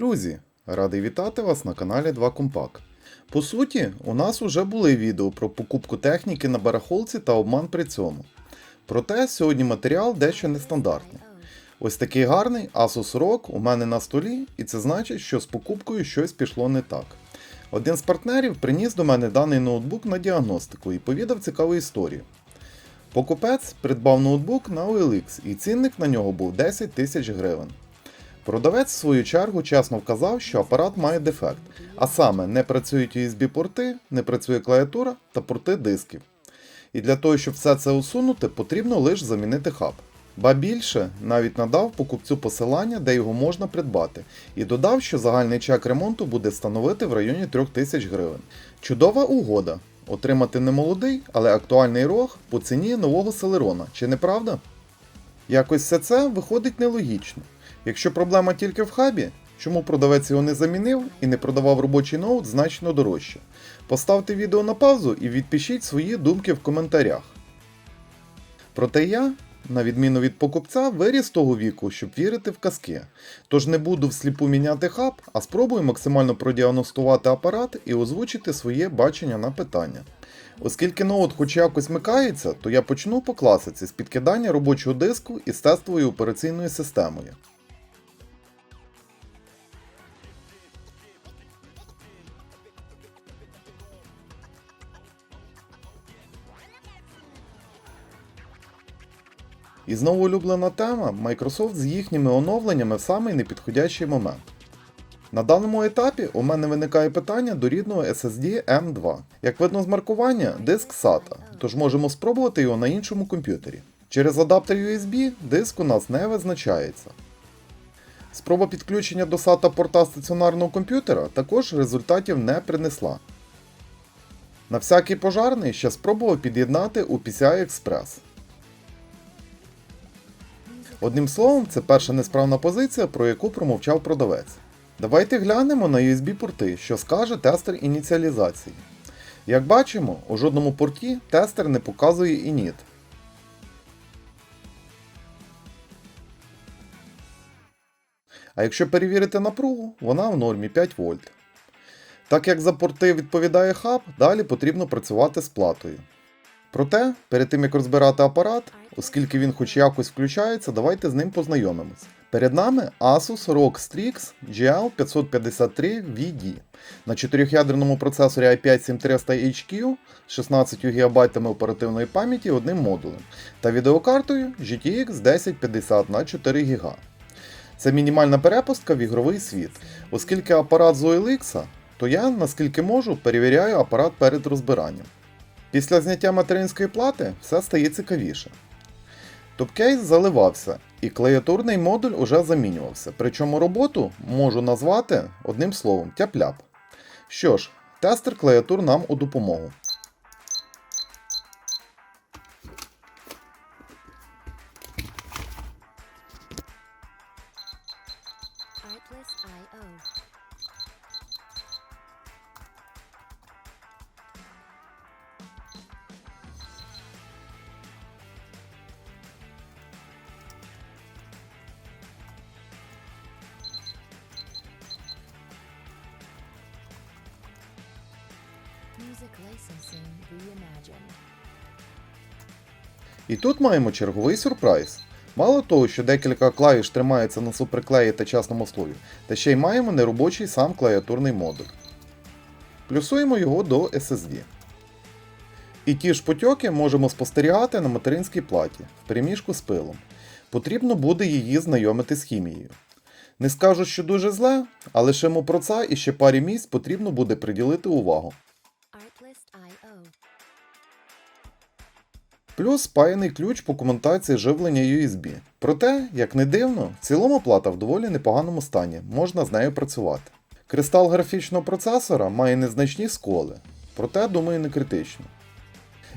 Друзі, радий вітати вас на каналі 2 Компак. По суті, у нас уже були відео про покупку техніки на барахолці та обман при цьому. Проте сьогодні матеріал дещо нестандартний. Ось такий гарний Asus ROG у мене на столі, і це значить, що з покупкою щось пішло не так. Один з партнерів приніс до мене даний ноутбук на діагностику і повідав цікаву історію. Покупець придбав ноутбук на OLX і цінник на нього був 10 тисяч гривень. Продавець, в свою чергу, чесно вказав, що апарат має дефект, а саме не працюють USB-порти, не працює клавіатура та порти дисків. І для того, щоб все це усунути, потрібно лише замінити хаб. Ба більше навіть надав покупцю посилання, де його можна придбати, і додав, що загальний чек ремонту буде становити в районі 3000 гривень. Чудова угода. Отримати не молодий, але актуальний рог по ціні нового Селерона, чи не правда? Якось все це виходить нелогічно. Якщо проблема тільки в хабі, чому продавець його не замінив і не продавав робочий ноут значно дорожче? Поставте відео на паузу і відпишіть свої думки в коментарях. Проте я, на відміну від покупця, виріс того віку, щоб вірити в казки. Тож не буду всліпу міняти хаб, а спробую максимально продіагностувати апарат і озвучити своє бачення на питання. Оскільки ноут хоч якось микається, то я почну по класиці з підкидання робочого диску із тестовою операційною системою. І знову улюблена тема Microsoft з їхніми оновленнями в самий непідходящий момент. На даному етапі у мене виникає питання до рідного SSD M2. Як видно з маркування, диск SATA, тож можемо спробувати його на іншому комп'ютері. Через адаптер USB диск у нас не визначається. Спроба підключення до SATA порта стаціонарного комп'ютера також результатів не принесла. На всякий пожарний ще спробував під'єднати у PCI Express. Одним словом, це перша несправна позиція, про яку промовчав продавець. Давайте глянемо на USB-порти, що скаже тестер ініціалізації. Як бачимо, у жодному порті тестер не показує ініт. А якщо перевірити напругу, вона в нормі 5 вольт. Так як за порти відповідає хаб, далі потрібно працювати з платою. Проте, перед тим як розбирати апарат, оскільки він хоч якось включається, давайте з ним познайомимось. Перед нами Asus ROG Strix GL553VD на 4-ядерному процесорі i5-7300HQ з 16 ГБ оперативної пам'яті одним модулем та відеокартою GTX 1050 на 4 ГБ. Це мінімальна перепустка в ігровий світ, оскільки апарат з OLX, то я, наскільки можу, перевіряю апарат перед розбиранням. Після зняття материнської плати все стає цікавіше. Топкейс заливався, і клавіатурний модуль уже замінювався, причому роботу можу назвати одним словом тяп-ляп. Що ж, тестер клавіатур нам у допомогу. Music licensing reimagined. І тут маємо черговий сюрприз. Мало того, що декілька клавіш тримаються на суперклеї та часному слові, та ще й маємо неробочий сам клавіатурний модуль. Плюсуємо його до SSD. І ті ж потьоки можемо спостерігати на материнській платі в переміжку з пилом. Потрібно буде її знайомити з хімією. Не скажу, що дуже зле, але лише про це і ще парі місць потрібно буде приділити увагу. Плюс спаяний ключ по комутації живлення USB. Проте, як не дивно, в цілому плата в доволі непоганому стані, можна з нею працювати. Кристал графічного процесора має незначні сколи, проте, думаю, не критично.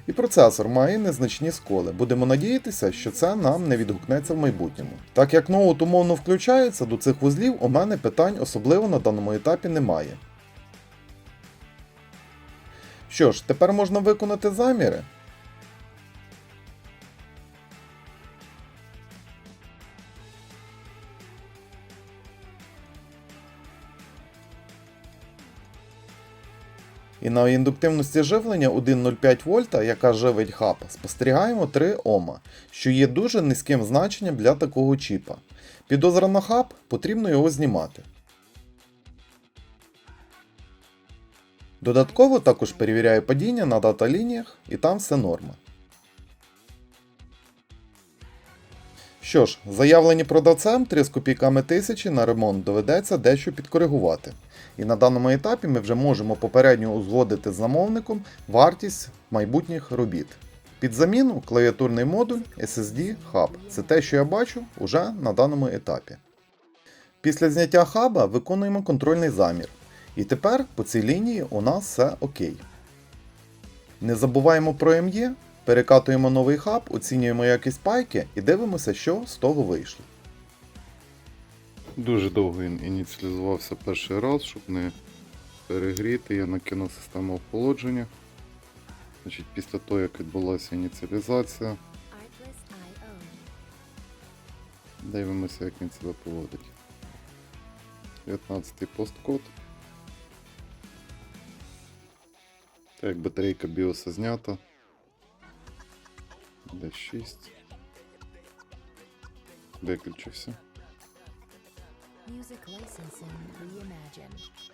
І процесор має незначні сколи. Будемо надіятися, що це нам не відгукнеться в майбутньому. Так як ноут умовно включається, до цих вузлів у мене питань особливо на даному етапі немає. Що ж, тепер можна виконати заміри. І на індуктивності живлення 1,05 вольта, яка живить хаб, спостерігаємо 3 Ома, що є дуже низьким значенням для такого чіпа. Підозра на хаб, потрібно його знімати. Додатково також перевіряю падіння на дата лініях і там все норма. Що ж, заявлені продавцем 3 з копійками тисячі на ремонт доведеться дещо підкоригувати. І на даному етапі ми вже можемо попередньо узгодити з замовником вартість майбутніх робіт. Під заміну клавіатурний модуль SSD Hub. Це те, що я бачу уже на даному етапі. Після зняття хаба виконуємо контрольний замір. І тепер по цій лінії у нас все окей. Не забуваємо про ME, перекатуємо новий хаб, оцінюємо якість пайки і дивимося, що з того вийшло. Дуже довго він ініціалізувався перший раз, щоб не перегріти. Я накинув систему охолодження. Значить, після того, як відбулася ініціалізація, дивимося, як він себе поводить. 19 посткод. Так батарейка біоса знята. D6. Виключився. Music licensing reimagined.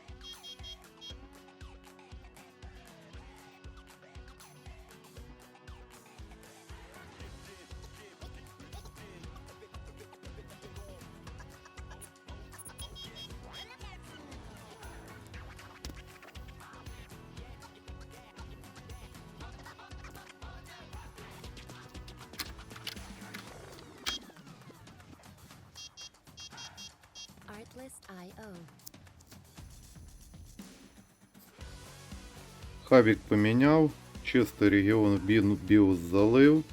Artlist.io. Хабік поміняв, чистий регіон бі- біос залив,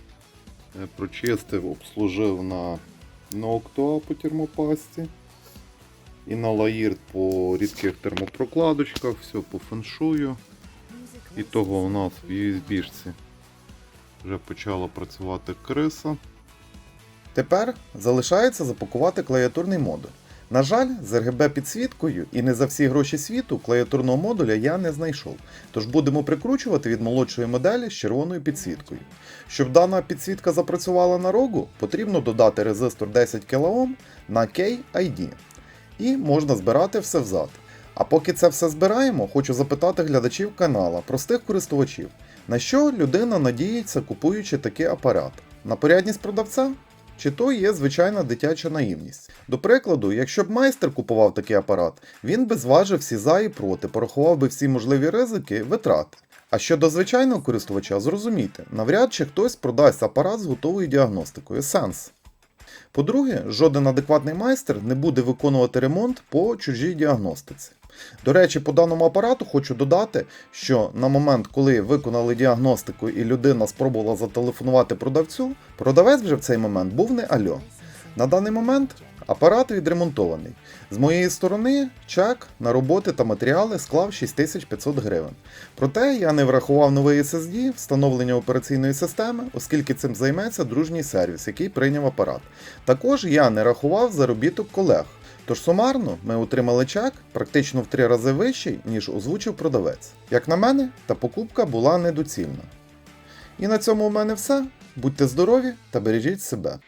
е, прочистив, обслужив на Ноктуа по термопасті і на Лаїрт по рідких термопрокладочках, все по феншую. І того у нас в USB-шці вже почала працювати криса. Тепер залишається запакувати клавіатурний модуль. На жаль, з RGB підсвіткою і не за всі гроші світу клавіатурного модуля я не знайшов, тож будемо прикручувати від молодшої моделі з червоною підсвіткою. Щоб дана підсвітка запрацювала на рогу, потрібно додати резистор 10 кОм на KID. І можна збирати все взад. А поки це все збираємо, хочу запитати глядачів канала, простих користувачів, на що людина надіється, купуючи такий апарат? На порядність продавця? Чи то є звичайна дитяча наївність? До прикладу, якщо б майстер купував такий апарат, він би зважив всі за і проти, порахував би всі можливі ризики, витрати. А щодо звичайного користувача, зрозумійте, навряд чи хтось продасть апарат з готовою діагностикою. Сенс. По-друге, жоден адекватний майстер не буде виконувати ремонт по чужій діагностиці. До речі, по даному апарату хочу додати, що на момент, коли виконали діагностику і людина спробувала зателефонувати продавцю, продавець вже в цей момент був не альо. На даний момент апарат відремонтований. З моєї сторони чек на роботи та матеріали склав 6500 гривень. Проте я не врахував новий SSD, встановлення операційної системи, оскільки цим займеться дружній сервіс, який прийняв апарат. Також я не рахував заробіток колег. Тож сумарно ми отримали чек практично в три рази вищий, ніж озвучив продавець. Як на мене, та покупка була недоцільна. І на цьому у мене все. Будьте здорові та бережіть себе.